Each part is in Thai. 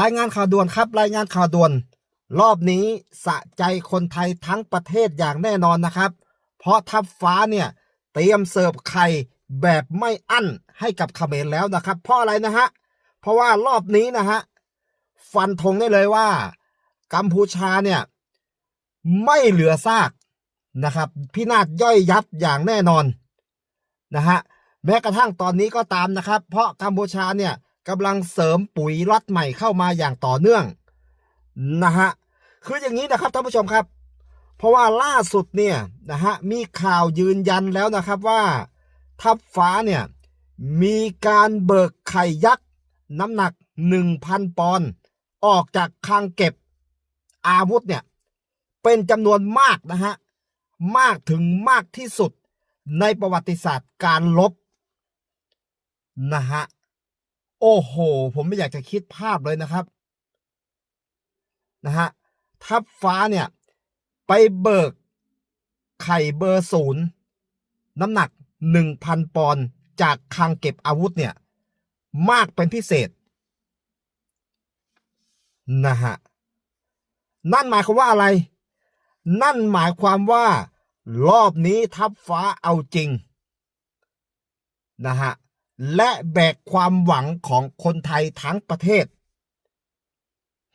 รายงานข่าวด่วนครับ รายงานข่าวด่วน รอบนี้สะใจคนไทยทั้งประเทศอย่างแน่นอนนะครับ เพราะทัพฟ้าเนี่ยเตรียมเสิร์ฟไข่แบบไม่อั้นให้กับเขมรแล้วนะครับ เพราะอะไรนะฮะ เพราะว่ารอบนี้นะฮะ ฟันธงได้เลยว่า กัมพูชาเนี่ย ไม่เหลือซากนะครับ พินาศย่อยยับอย่างแน่นอนนะฮะแม้กระทั่งตอนนี้ก็ตามนะครับ เพราะกัมพูชาเนี่ย กำลังเสริมปุ๋ยล็อตใหม่เข้ามาอย่างต่อเนื่องนะฮะคืออย่างนี้นะครับท่านผู้ชมครับ เพราะว่าล่าสุดเนี่ยนะฮะมีข่าวยืนยันแล้วนะครับว่า ทัพฟ้าเนี่ยมีการเบิกไข่ยักษ์น้ำหนัก 1,000 ปอนด์ออกจากคลังเก็บอาวุธเนี่ยเป็นจำนวนมากนะฮะมากถึงมากที่สุดในประวัติศาสตร์การลบนะฮะ โอ้โห ผมไม่อยากจะคิดภาพเลยนะครับนะฮะทัพฟ้าเนี่ย ไปเบิกไข่เบอร์ศูนย์น้ำหนัก 1,000 ปอนด์จากคลังเก็บอาวุธเนี่ย มากเป็นพิเศษนะฮะนั่นหมายความว่าอะไร นั่นหมายความว่า รอบนี้ทัพฟ้าเอาจริงนะฮะ และแบกความหวังของคนไทยทั้งประเทศ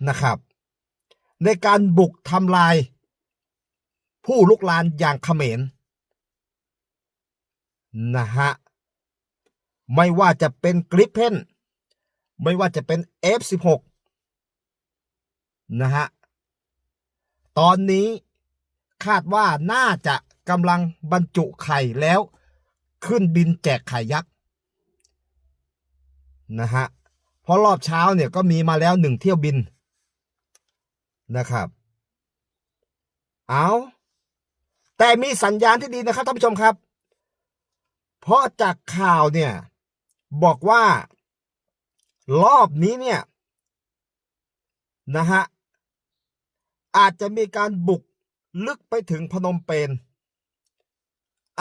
นะครับ ในการบุกทำลาย ผู้ลุกลานอย่างเขมรนะฮะไม่ว่าจะเป็นกริปเพนไม่ว่าจะเป็น F16 นะฮะ ตอนนี้คาดว่าน่าจะกำลังบรรจุไข่แล้ว ขึ้นบินแจกไข่ยักษ์ นะฮะเพราะรอบเช้าเนี่ยก็มีมาแล้วหนึ่งเที่ยวบินนะครับ เอาแต่มีสัญญาณที่ดีนะครับท่านผู้ชมครับ เพราะจากข่าวเนี่ยบอกว่ารอบนี้เนี่ยนะฮะอาจจะมีการบุกลึกไปถึงพนมเปญ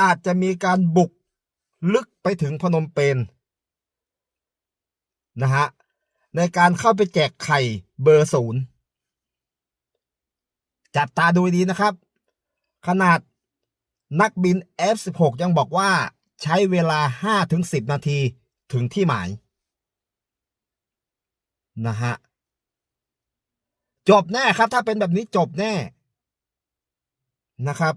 อาจจะมีการบุกลึกไปถึงพนมเปญ นะฮะในการเข้าไปแจกไข่เบอร์ศูนย์จับตาดูดีนะครับ ขนาดนักบิน F16 ยังบอกว่าใช้เวลา 5-10 นาทีถึงที่หมาย นะฮะ จบแน่ครับ ถ้าเป็นแบบนี้จบแน่นะครับ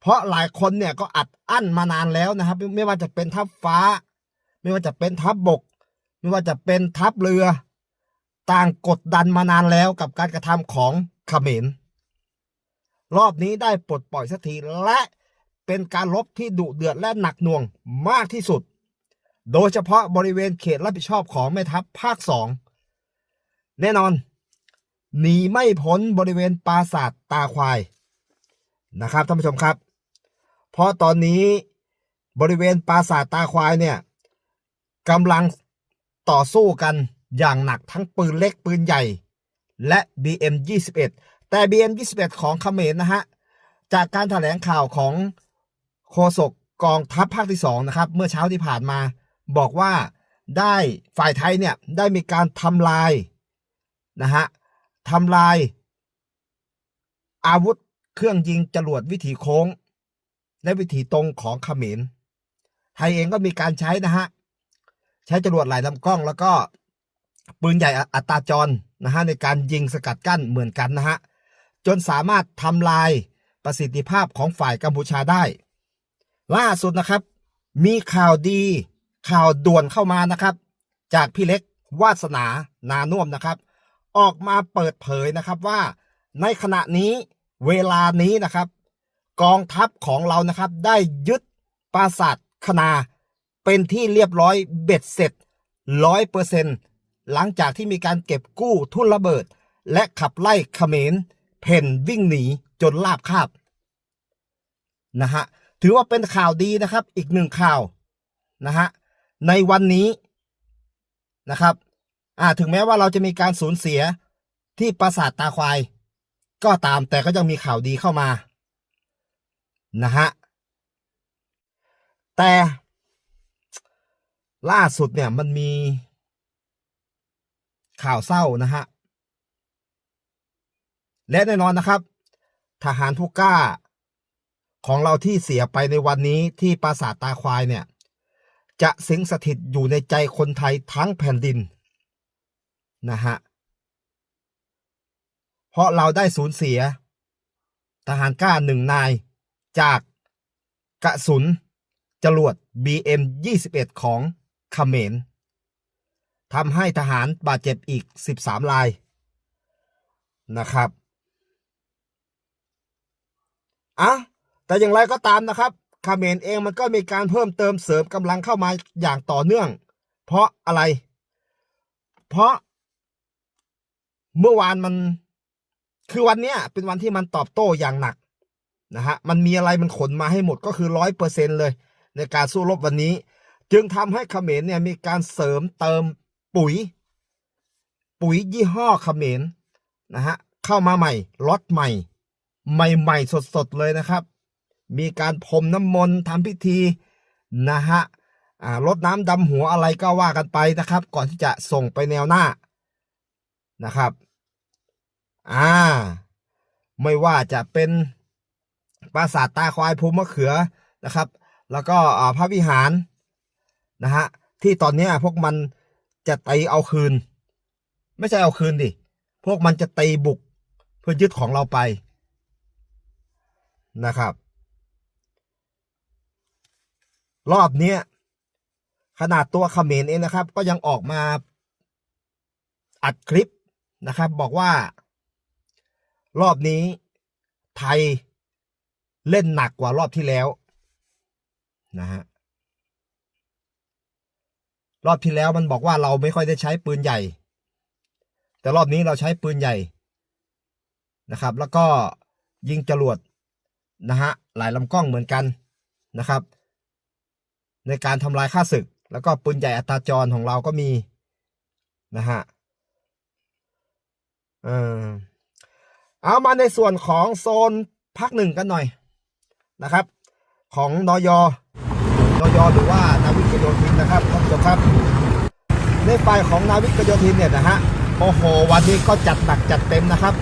เพราะหลายคนเนี่ยก็อัดอั้นมานานแล้วนะครับ ไม่ว่าจะเป็นทัพฟ้า ไม่ว่าจะเป็นทัพบบก ไม่ว่าจะเป็นทัพเรือ ต่างกดดันมานานแล้วกับการกระทำของเขมร รอบนี้ได้ปลดปล่อยสักทีและเป็นการลบที่ดุเดือดและหนักหน่วงมากที่สุด โดยเฉพาะบริเวณเขตรับผิดชอบของแม่ทัพภาคสองแน่นอนหนีไม่พ้นบริเวณปราสาทตาควายนะครับท่านผู้ชมครับ เพราะตอนนี้บริเวณปราสาทตาควายเนี่ย กำลังต่อสู้กันอย่างหนักทั้งปืนเล็กปืนใหญ่ และ BM 21 แต่ BM 21 ของเขมรนะฮะ จากการถแถลงข่าวของโฆษกกองทัพภาคที่สองนะครับ เมื่อเช้าที่ผ่านมา บอกว่าได้ฝ่ายไทยเนี่ยได้มีการทำลายนะฮะทำลาย อาวุธเครื่องยิงจรวดวิถีโค้ง และวิถีตรงของเขมรไทยเองก็มีการใช้นะฮะ ใช้จรวดหลายลำกล้อง แล้วก็ปืนใหญ่อัตราจรนะฮะในการยิงสกัดกั้นเหมือนกันนะฮะจนสามารถทำลายประสิทธิภาพของฝ่ายกัมพูชาได้ ล่าสุดนะครับ มีข่าวดีข่าวด่วนเข้ามานะครับ จากพี่เล็กวาสนานานุ่มนะครับ ออกมาเปิดเผยนะครับว่า ในขณะนี้เวลานี้นะครับ กองทัพของเรานะครับได้ยึดปราสาทคณา เป็นที่เรียบร้อยเบ็ดเสร็จร้อยเปอร์เซ็นหลังจากที่มีการเก็บกู้ทุ่นระเบิด และขับไล่เขมรเพ่นวิ่งหนีจนลาบคาบนะฮะถือว่าเป็นข่าวดีนะครับอีกหนึ่งข่าวนะฮะในวันนี้นะครับอ่าถึงแม้ว่าเราจะมีการสูญเสียที่ปราสาทตาควาย ก็ตามแต่ก็ยังมีข่าวดีเข้ามานะฮะแต่ ล่าสุดเนี่ยมันมี ข่าวเศร้านะฮะ และแน่นอนนะครับ ทหารผู้กล้า ของเราที่เสียไปในวันนี้ที่ปราสาทตาควายเนี่ย จะสิงสถิตอยู่ในใจคนไทยทั้งแผ่นดินนะฮะ เพราะเราได้สูญเสีย ทหารกล้าหนึ่งนาย จากกระสุนจรวด BM 21 ของ เขมรทำให้ทหารบาดเจ็บอีก 13 รายนะครับอะแต่อย่างไรก็ตามนะครับคาเขมรเองมันก็มีการเพิ่มเติมเสริมกำลังเข้ามาอย่างต่อเนื่อง เพราะอะไร เพราะเมื่อวานมันคือวันเนี้ยเป็นวันที่มันตอบโต้อย่างหนักนะฮะมันมีอะไรมันขนมาให้หมดก็คือร้อยเปอร์เซ็นเลย ในการสู้รบวันนี้ จึงทำให้เขมรเนี่ยมีการเสริมเติมปุ๋ย ปุ๋ยยี่ห้อเขมรนะฮะเข้ามาใหม่ล็อตใหม่ ใหม่ๆสดๆเลยนะครับ มีการพรมน้ำมนต์ทำพิธีนะฮะรดน้ำดำหัวอะไรก็ว่ากันไปนะครับ ก่อนที่จะส่งไปแนวหน้านะครับอ่าไม่ว่าจะเป็นปราสาทตาควายภูมิมะเขือนะครับ แล้วก็พระวิหาร นะฮะที่ตอนนี้พวกมันจะตีเอาคืน ไม่ใช่เอาคืนดิพวกมันจะตีบุกเพื่อยึดของเราไปนะครับ รอบนี้ขนาดตัวเขมรเองนะครับ ก็ยังออกมาอัดคลิปนะครับ บอกว่ารอบนี้ไทยเล่นหนักกว่ารอบที่แล้วนะฮะ รอบที่แล้วมันบอกว่าเราไม่ค่อยได้ใช้ปืนใหญ่ แต่รอบนี้เราใช้ปืนใหญ่นะครับ แล้วก็ยิงจรวดนะฮะหลายลำกล้องเหมือนกันนะครับ ในการทำลายค่าศึก แล้วก็ปืนใหญ่อัตราจรของเราก็มีนะฮะเออเอามาในส่วนของโซนภาคหนึ่งกันหน่อยนะครับ ของนอยอ ยหรือว่านาวิกโยธินนะครับท่านผู้ชมครับในฝ่ายของนาวิกโยธินเนี่ยนะฮะโอ้โหวันนี้ก็จัดหนักจัดเต็มนะครับ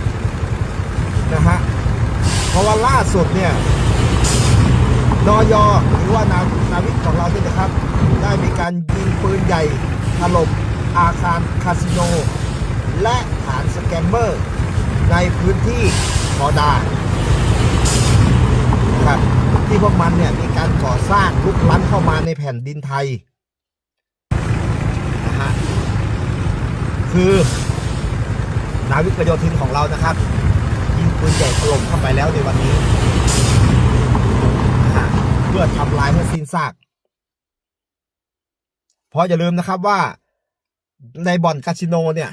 นะฮะเพราะว่าล่าสุดเนี่ยนอยหรือว่านานาวิกของเราเนี่ยนะครับ ได้มีการยิงปืนใหญ่ถล่มอาคารคาสิโน และฐานสแกมเมอร์ ในพื้นที่คอดานะครับ ที่พวกมันเนี่ยมีการก่อสร้างลุกล้ำเข้ามาในแผ่นดินไทยนะฮะคือนาวิกโยธินของเรานะครับยิงปืนใหญ่ถล่มเข้าไปแล้วในวันนี้นะฮะเพื่อทำลายให้สิ้นซากเพราะอย่าลืมนะครับว่าในบ่อนคาสิโนเนี่ย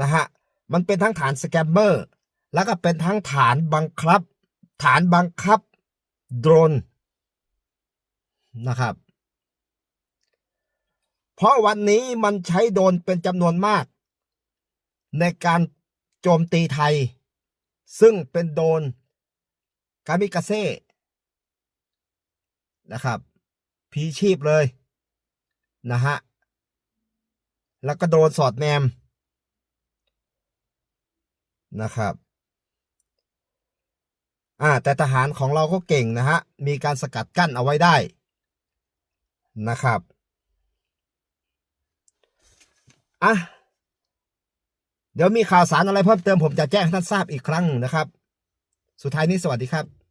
นะฮะมันเป็นทั้งฐานสแกมเมอร์ แล้วก็เป็นทั้งฐานบังคับ ฐานบังคับโดรนนะครับ เพราะวันนี้มันใช้โดรนเป็นจำนวนมาก ในการโจมตีไทย ซึ่งเป็นโดรนกามิกาเซ่นะครับพีชีพเลยนะฮะ แล้วก็โดรนสอดแนมนะครับ อ่าแต่ทหารของเราก็เก่งนะฮะ มีการสกัดกั้นเอาไว้ได้นะครับอะเดี๋ยวมีข่าวสารอะไรเพิ่มเติมผมจะแจ้งท่านทราบอีกครั้งนะครับ สุดท้ายนี้สวัสดีครับ